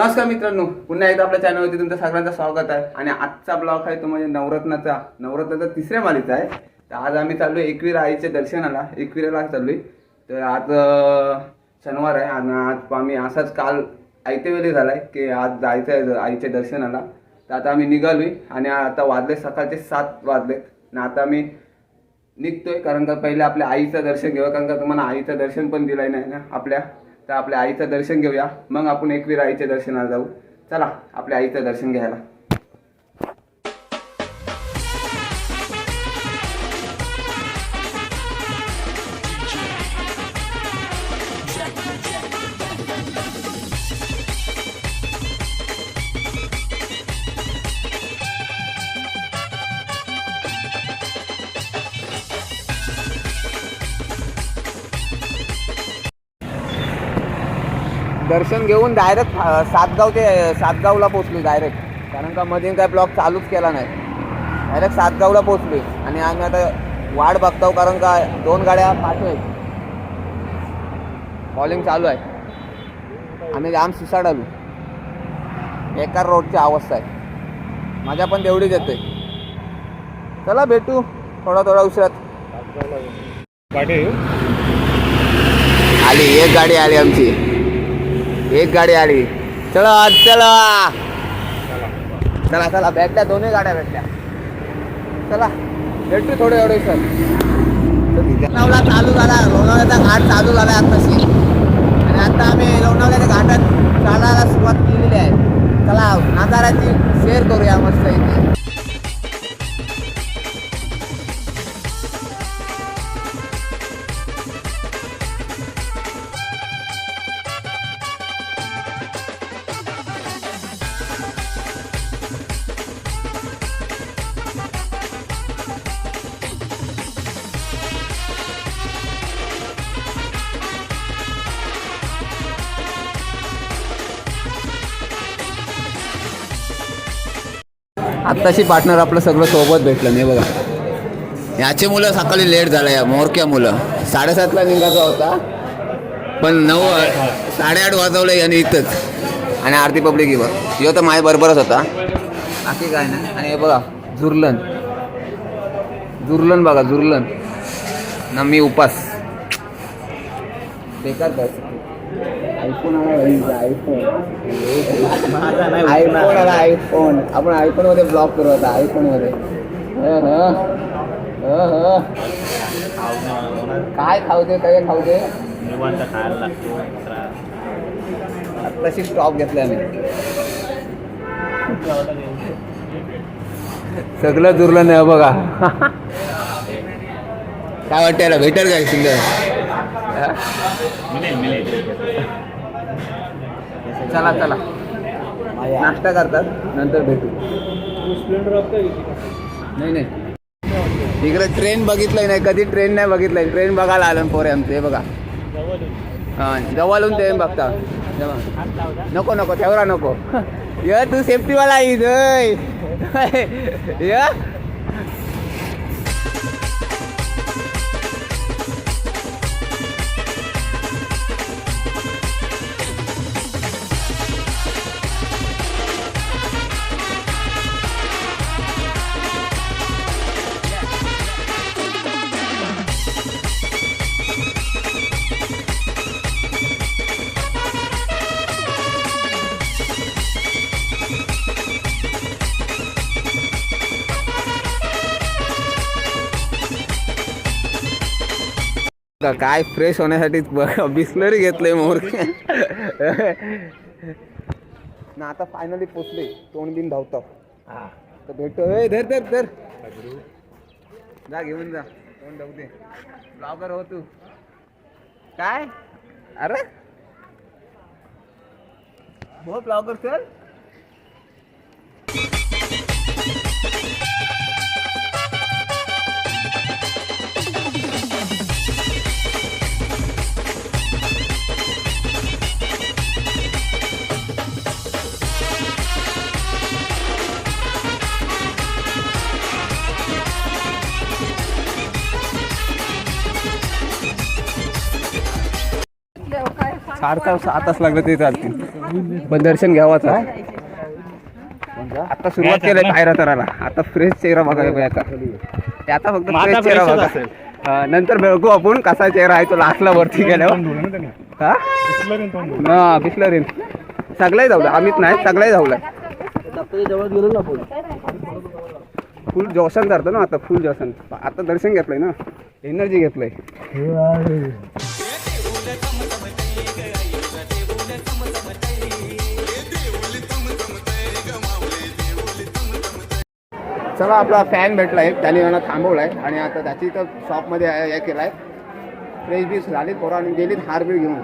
नमस्कार मित्रांनो पुन्हा एकदा आपल्या चॅनलवरती तुमचं सगळ्यांचं स्वागत आहे. आणि आजचा ब्लॉग आहे तो म्हणजे नवरत्नाचा नवरत्नाचा तिसऱ्या मालीचा आहे. तर आज आम्ही चाललोय एकवीर आईच्या दर्शनाला एकविराला चाललोय. तर आज शनिवार आहे आणि आज आम्ही असाच काल ऐतेवेळी वेळी आहे की आज जायचं आहे आईच्या दर्शनाला. तर आता आम्ही निघालोय आणि आता वाजले सकाळचे सात वाजले. आणि आता आम्ही निघतोय कारण का पहिले आपल्या आईचं दर्शन घेऊ कारण का तुम्हाला आईचं दर्शन पण दिलंय नाही ना आपल्या. तर आपल्या आईचं दर्शन घेऊया. मग आपण एकवीर आईच्या दर्शनाला जाऊ. चला आपल्या आईचं दर्शन घ्यायला. दर्शन घेऊन डायरेक्ट सातगाव ते सातगावला पोचलो डायरेक्ट कारण का मध्ये काय ब्लॉग चालूच केला नाही. डायरेक्ट सातगावला पोचलो आणि आम्ही आता वाट बघतो कारण का दोन गाड्या पाठव आहेत कॉलिंग चालू आहे. आम्ही जाम सुसाड आलो बेकार रोडची अवस्था आहे. माझ्या पण तेवढीच येते चला भेटू. थोडा थोडा उशिरात. आली एक गाडी आली आमची. एक गाडी आली. चला चला. चला चला भेटल्या दोन्ही गाड्या भेटल्या. चला भेटू थोडे एवढे सर. लोणावळा चालू झाला लोणावळ्याचा घाट चालू झाला आत्ताशी आणि आता आम्ही लोणावळ्याच्या घाटात चालायला सुरुवात केलेली आहे. चला नजाराची शेअर करूया मस्त इथे. आत्ताशी पार्टनर आपलं सगळं सोबत भेटलं नाही बघा. याचे मुलं सकाळी लेट झालं या मोरक्या मुलं. साडेसातला निघायचा होता पण नऊ साडेआठ वाजवलं याने इथंच. आणि आरती पब्लिक इवर यो तर माझ्या बरोबरच होता. बाकी काय नाही. आणि हे बघा झुरलन. झुरलन बघा झुरलन. ना मी उपास. बेकार आयफोन आयफोन. आयफोन आला आयफोन. आपण आयफोनमध्ये ब्लॉक करू आता आयफोनमध्ये. काय खाऊ दे काय खाऊ दे? खायला लागतो स्टॉप घेतलाय मी. सगळं दुर्लं नाही बघा. काय वाटतं याला? भेटेल काय मिळेल चला चला. नाश्ता करतात नंतर भेटू. नाही नाही. इकडे ट्रेन बघितलंय नाही कधी ट्रेन नाही बघितलंय. ट्रेन बघायला आलं पोरे आमचं हे बघा. हां जवळून ते बघता. नको नको तेवढा नको. य तू सेफ्टीवाला आहेस बघा, काय फ्रेश होण्यासाठी बिस्लरी घेतलंय मोर. ना आता फायनली पोचले तोंड बिन धावतो. तर भेटतो. ए धर धर धर. जा घेऊन जा. तोंड धावू दे. ब्लॉगर हो तू. काय? अरे? हो ब्लॉगर सर. चार तास सहा तास लागले ते चालतील. पण दर्शन घ्यावाच आहे. आता सुरुवात केलंय पायरा तराला. आता फ्रेश चेहरा बघायला पाहिजे आता. ते आता फक्त फ्रेश चेहरा बघा. असेल. नंतर बघू आपण कसा चेहरा आहे तो लास्टला वरती गेल्यावर. हा? हा बिस्लरीन. सगळ्याही धावलं. आम्हीच नाही सगळ्याही धावलाय फुल जोशन धरतो ना आता फुल जोशन. आता दर्शन घेतलंय ना. एनर्जी घेतलंय. चला आपला फॅन भेटला आहे त्याने मला आहे आणि आता त्याची तर शॉपमध्ये हे केलाय. फ्रेश बीस झाली पोरांनी गेलीत हार बी घेऊन.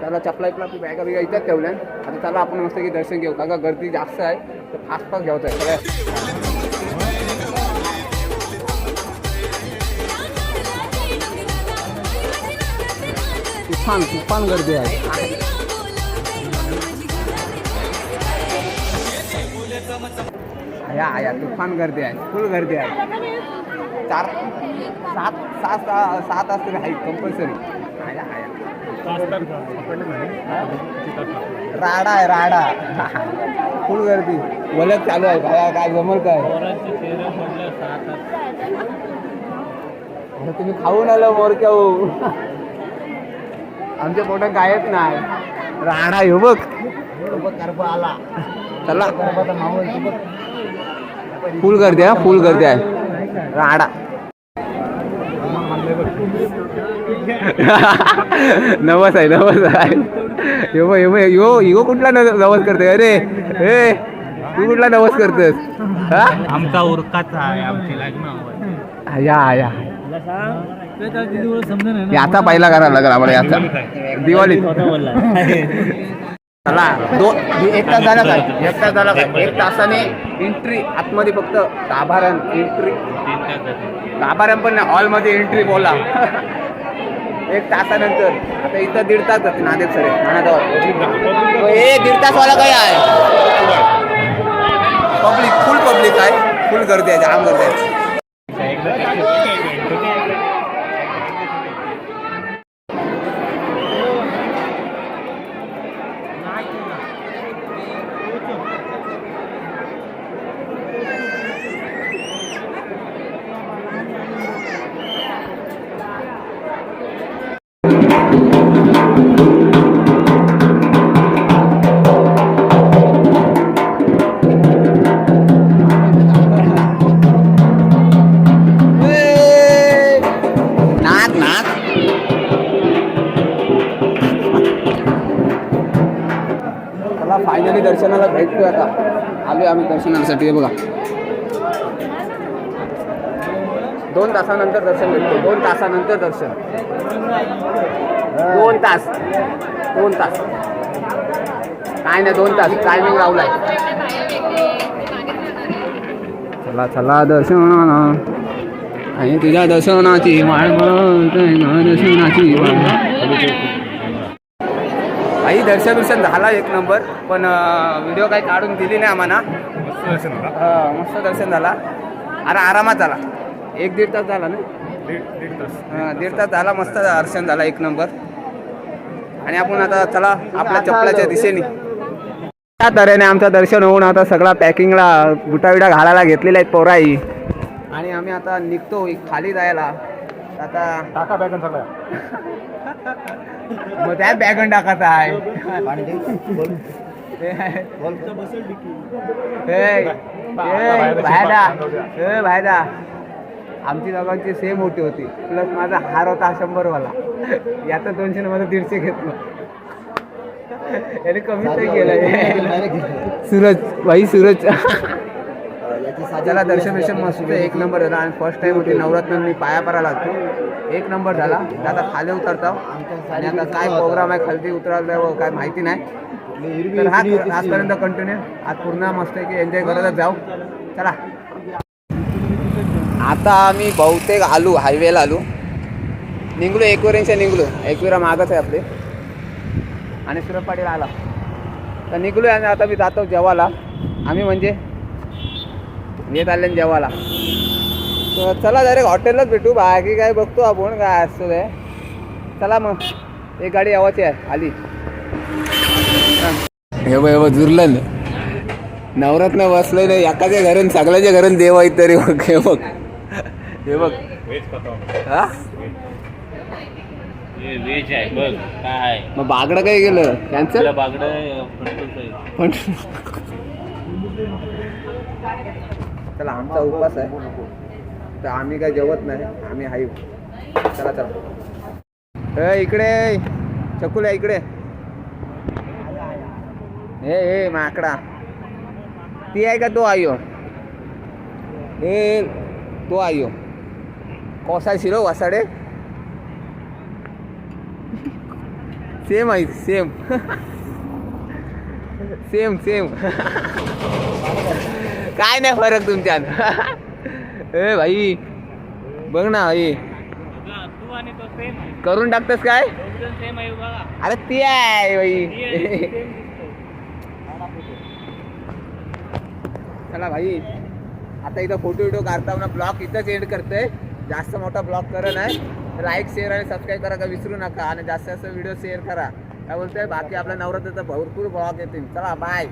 त्याला चपला इपला आपली बॅगा बिगा इथंच ठेवल्या आता चला आपण मस्त की दर्शन घेऊ. का गर्दी जास्त आहे. तर फास्ट फास्ट घ्यायचं आहे सगळ्या तुफान तुफान गर्दी आहे. या या तुफान गर्दी आहे. फुल गर्दी आहे. चार सात सात सात असते आहे कंपल्सरी आया आया राडा आहे राडा. फुल गर्दी. बोलत चालू आहे काय काय जमल काय? तुम्ही खाऊन आलं मोरक्या हो. आमच्या पोटात कायच नाही. राडा हो बघ. आला. चला. फुल गर्दी आहे फुल गर्दी आहे. राडा. नवस आहे नवस आहे. यो यो यो यो कुठला नवस करते अरे ए तू कुठला नवस करतेस हा? आमचा उरकाचा आहे आमची लग्न या या. याचा पहिला करावा लागेल आम्हाला याचा. दिवाळीत चला दोन एक तास झाला काय एक तास झाला काय एक तासाने एंट्री आतमध्ये फक्त गाभारण एंट्री गाभारण पण नाही हॉलमध्ये एंट्री बोला. एक तासानंतर. आता इथं दीड तास जाते नादेव सर. नानाजवळ ए दीड तास वाला काय आहे? पब्लिक फुल पब्लिक आहे. फुल गर्दी आहे जाम गर्दी आहे. आम्ही दर्शनाला भेटतोय आता. आलोय आम्ही दर्शनासाठी बघा. दोन तासानंतर दर्शन भेटतो दोन तासानंतर दर्शन. दोन तास. दोन तास. काय नाही दोन तास. टायमिंग लावलाय. चला चला दर्शनाला. आणि तुझ्या दर्शनाची वाळ दर्शनाची आई दर्शन बिर्शन झाला एक नंबर पण व्हिडिओ काही काढून दिली नाही आम्हाला. हा, मस्त दर्शन झाला. अरे आरामात झाला. एक दीड तास झाला ना? हा, दीड तास झाला मस्त दर्शन झाला एक नंबर. आणि आपण आता चला आपल्या चपलाच्या दिशेने. त्या तऱ्हेने आमचं दर्शन होऊन आता सगळा पॅकिंगला बुटाविटा घालायला घेतलेला आहेत पोराई. आणि आम्ही आता निघतो खाली जायला. आता टाका बॅगन सगळ्या. मग त्या बॅगन टाकायचा आहे. ते आहे. ए, ए, भायदा ए, भायदा आमची दोघांची सेम मोठी होती. प्लस माझा हार होता शंभर वाला याचा दोनशे न माझा दीडशे घेतलं. याने कमीच नाही केलं. सूरज भाई सूरज. त्याला दर्शन दर्शन मस्त एक नंबर झाला आणि फर्स्ट टाइम होती नवरात्र मी पाया परायला लागतो. एक नंबर झाला. आता खाली उतरतो. आणि आता काय प्रोग्राम आहे खाली उतरायला काय माहिती नाही. तर हा आजपर्यंत कंटिन्यू आज पूर्ण मस्त आहे की एन्जॉय करतच जाऊ. चला. आता आम्ही बहुतेक आलो हायवेला आलो. निघलो एकविरांच्या निघलो. एकविरा मागच आहे आपले. आणि सुरत पाटील आला. तर निघलो आणि आता मी जातो जेवायला. आम्ही म्हणजे येत आले ना जेवायला तर चला डायरेक्ट हॉटेललाच भेटू. बाकी काय बघतो आपण काय असतो ते चला मग. एक गाडी यावाची आहे आली. हे बघ बघ जुरलं नवरात्र बसलंय ना एकाच्या घरून सगळ्याच्या घरून देव आहेत तरी बघ हे बघ. हे बघ. हा? व्हेज आहे बघ काय मग बागडं काय गेलं कॅन्सल बागडं पण चला आमचा उपवास आहे. तर आम्ही काय जेवत नाही आम्ही हाई चला चला. ए इकडे चकुल्या इकडे. हे हे माकडा. ती आहे का तो आयो? ए तो आयो. कोसा शिरो वासाडे. सेम आहे सेम सेम सेम काय नाही फरक तुमच्यात ए भाई बघ ना भाई. करून टाकतस काय? अरे ती आहे भाई. चला भाई. आता इथं फोटो विडिओ काढताना ब्लॉग इथंच एंड करतोय. जास्त मोठा ब्लॉग करत नाही. लाईक शेअर आणि सबस्क्राईब करा का विसरू नका. आणि जास्त जास्त व्हिडिओ शेअर करा. काय बोलतोय? बाकी आपल्या नवरात्राचा भरपूर ब्लॉग येतील. चला बाय